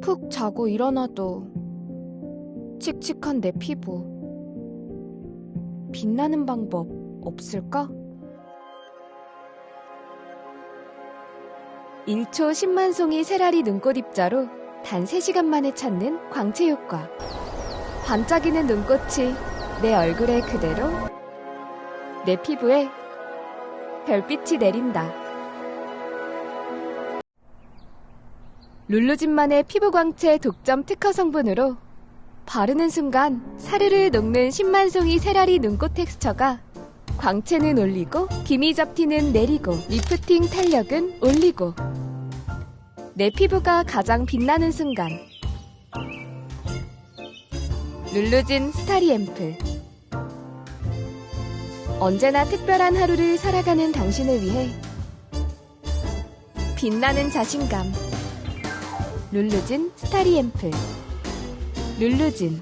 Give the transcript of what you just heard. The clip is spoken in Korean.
푹 자고 일어나도 칙칙한 내 피부. 빛나는 방법 없을까? 1초 10만 송이 세라리 눈꽃 입자로 단 3시간 만에 찾는 광채 효과. 반짝이는 눈꽃이 내 얼굴에 그대로 내 피부에 별빛이 내린다. 룰루진만의 피부 광채 독점 특허 성분으로 바르는 순간 사르르 녹는 10만 송이 세라리 눈꽃 텍스처가 광채는 올리고 기미 잡티는 내리고 리프팅 탄력은 올리고 내 피부가 가장 빛나는 순간. 룰루진 스타리 앰플. 언제나 특별한 하루를 살아가는 당신을 위해 빛나는 자신감 룰루진 스타리 앰플. 룰루진